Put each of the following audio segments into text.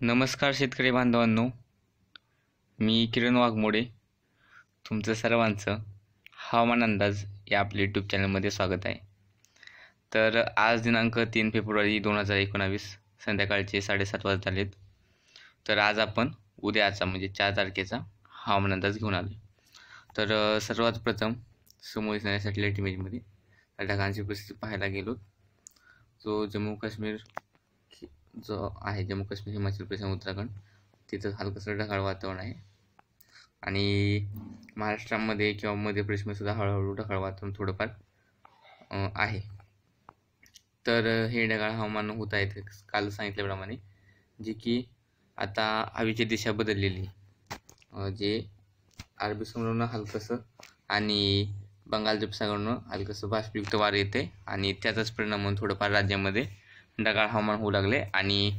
नमस्कार शेतकरी बांधवांनो. मी किरण वाघमोडे. तुमचं सर्वांचं हवामान अंदाज या आपल्या यूट्यूब चॅनलमध्ये स्वागत आहे. तर आज दिनांक तीन फेब्रुवारी दोन हजार एकोणावीस संध्याकाळचे साडेसात वाजत आलेत. तर आज आपण उद्याचा म्हणजे चार तारखेचा हवामान अंदाज घेऊन आलो तर सर्वात प्रथम समोर दिसणाऱ्या सॅटेलाईट इमेजमध्ये ढगांची परिस्थिती पाहायला गेलो. जो जम्मू काश्मीर जो आहे जम्मू काश्मीर हिमाचल प्रदेश आणि उत्तराखंड तिथं हलकंसं ढगाळ वातावरण आहे आणि महाराष्ट्रामध्ये किंवा मध्य प्रदेशमध्ये सुद्धा हळूहळू ढगाळ वातावरण थोडंफार आहे तर हे ढगाळ हवामान होत आहेत काल सांगितल्याप्रमाणे जे की आता हवेची दिशा बदललेली आहे. जे अरबी समुद्रावरून हलकंसं आणि बंगाल उपसागरनं हलकंसं बाष्पयुक्त वारं येते आणि त्याचाच परिणाम म्हणून थोडंफार राज्यामध्ये ढगाळ हवामान होऊ लागले आणि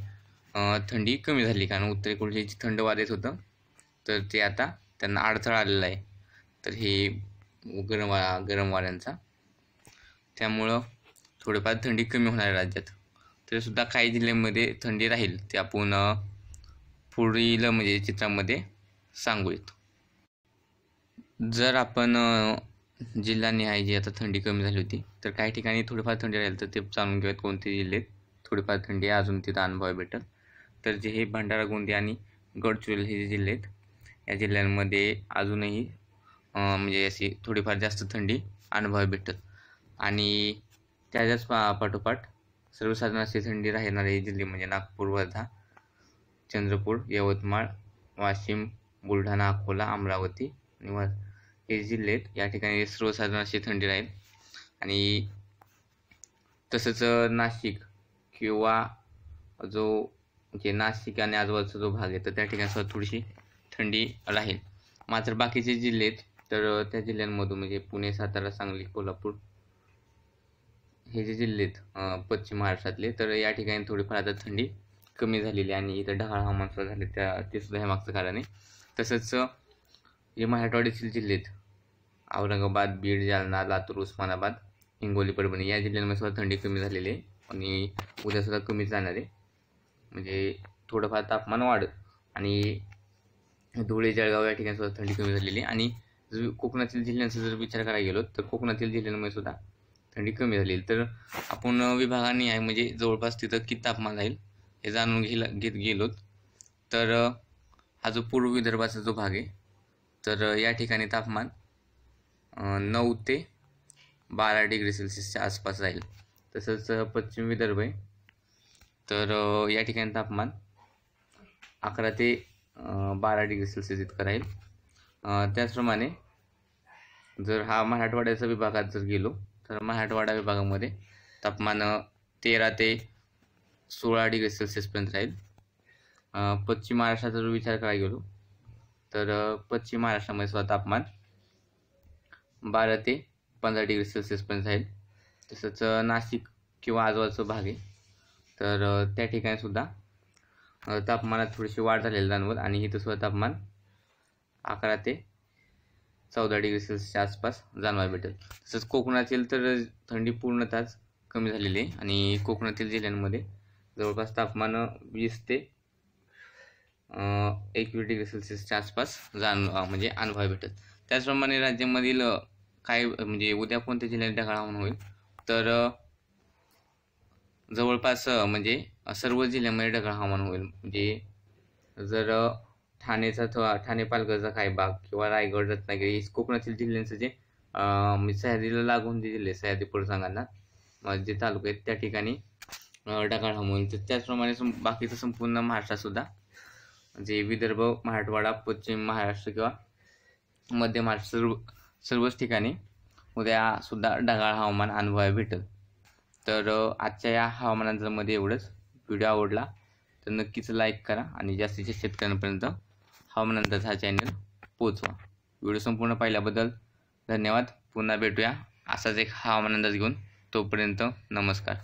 थंडी कमी झाली. कारण उत्तरेकडून जे थंड वार येत होतं तर ते आता त्यांना अडथळा आलेला आहे. तर हे गरम वा गरम वाऱ्यांचा. त्यामुळं थोडंफार थंडी कमी होणार आहे राज्यात. तरीसुद्धा काही जिल्ह्यांमध्ये थंडी राहील ते आपण पुढील म्हणजे चित्रामध्ये सांगूयात. जर आपण जिल्ह्याने जिल्हानिहाय जी आता थंडी कमी झाली होती तर काही ठिकाणी थोडीफार थंडी राहील तर ते जाणून घेऊयात कोणते जिल्हे आहेत. थोडीफार थंडी आहे अजून तिथं अनुभव भेटेल तर जे हे भंडारा गोंदिया आणि गडचिरोली हे जे जिल्हे आहेत या जिल्ह्यांमध्ये अजूनही म्हणजे अशी थोडीफार जास्त थंडी अनुभव भेटत. आणि त्याच्याच पा पाठोपाठ सर्वसाधारण अशी थंडी राहणारे जिल्हे म्हणजे नागपूर वर्धा चंद्रपूर यवतमाळ वाशिम बुलढाणा अकोला अमरावती आणि हे जिल्हे आहेत. या ठिकाणी सर्वसाधारण अशी थंडी राहील. आणि तसंच नाशिक किंवा जो जे नाशिक आणि आजूबाजूचा जो भाग आहे तर त्या ठिकाणी सुद्धा थोडीशी थंडी राहील. मात्र बाकीचे जिल्हे आहेत तर त्या जिल्ह्यांमधून म्हणजे पुणे सातारा सांगली कोल्हापूर हे जे जिल्हे आहेत पश्चिम महाराष्ट्रातले तर या ठिकाणी थोडीफार आता थंडी कमी झालेली आहे आणि इथं ढगाळ हवामान सुद्धा झाले त्या ते सुद्धा हे मागचं कारण आहे. तसंच जे मराठवाड्यातील जिल्हे आहेत औरंगाबाद बीड जालना लातूर उस्मानाबाद हिंगोली परभणी या जिल्ह्यांमध्ये सुद्धा थंडी कमी झालेली आहे. आणि उद्यासुद्धा कमीच जाणार आहे. म्हणजे थोडंफार तापमान वाढ आणि धुळे जळगाव या ठिकाणी सुद्धा थंडी कमी झालेली आहे. आणि जर कोकणातील जिल्ह्यांचा जर विचार करायला गेलो तर कोकणातील जिल्ह्यांमध्ये सुद्धा थंडी कमी झालेली तर आपण विभागाने आहे म्हणजे जवळपास तिथं किती तापमान राहील हे जाणून घेला घेत गेलो तर हा जो पूर्व विदर्भाचा जो भाग आहे तर या ठिकाणी तापमान नऊ ते बारा डिग्री सेल्सिअसच्या आसपास राहील. तसंच पश्चिम विदर्भ आहे. तर या ठिकाणी तापमान अकरा ते बारा डिग्री सेल्सिअस इतकं राहील. त्याचप्रमाणे जर हा मराठवाड्याचा विभागात जर गेलो तर मराठवाडा विभागामध्ये तापमान तेरा ते सोळा डिग्री सेल्सिअसपर्यंत राहील. पश्चिम महाराष्ट्राचा जर विचार करायला गेलो तर पश्चिम महाराष्ट्रामध्ये सुद्धा तापमान बारा ते पंधरा डिग्री सेल्सिअसपर्यंत राहील. तसंच नाशिक किंवा आजूबाजूचा भाग आहे. तर त्या ठिकाणी सुद्धा तापमानात थोडीशी वाढ झालेली जाणवत आणि इथं सुद्धा तापमान अकरा ते चौदा डिग्री सेल्सिअसच्या आसपास जाणवायला भेटेल. तसंच कोकणातील तर थंडी पूर्णतःच कमी झालेली आहे आणि कोकणातील जिल्ह्यांमध्ये जवळपास तापमान वीस ते एकवीस डिग्री सेल्सिअसच्या आसपास जाण म्हणजे अनुभवायला भेटेल त्याचप्रमाणे राज्यामधील काय म्हणजे उद्या कोणत्या जिल्ह्यात ढगाळ हवामान होईल? तर जवळपास म्हणजे सर्व जिल्ह्यामध्ये ढगाळ हवामान होईल. म्हणजे जर ठाणेचा थो- ठाणे पालघरचा काही भाग किंवा रायगड रत्नागिरी कोकणातील जिल्ह्यांचं जे म्हणजे सह्याद्रीला लागून जे जिल्हे सह्याद्री परिसंघांना जे तालुके आहेत त्या ठिकाणी ढगाळ हवामान होईल तर त्याचप्रमाणे बाकीचं संपूर्ण महाराष्ट्रातसुद्धा जे विदर्भ मराठवाडा पश्चिम महाराष्ट्र किंवा मध्य महाराष्ट्र सर्व सर्वच ठिकाणी उद्यासुद्धा ढगाळ हवामान अनुभवायला भेटेल. तर आजच्या या हवामानामध्ये एवढंच. व्हिडिओ आवडला तर नक्कीच लाईक करा आणि जास्तीत जास्त शेतकऱ्यांपर्यंत हवामान अंदाज हा चॅनल पोचवा व्हिडिओ संपूर्ण पाहिल्याबद्दल धन्यवाद. पुन्हा भेटूया असाच एक हवामान अंदाज घेऊन. तोपर्यंत नमस्कार.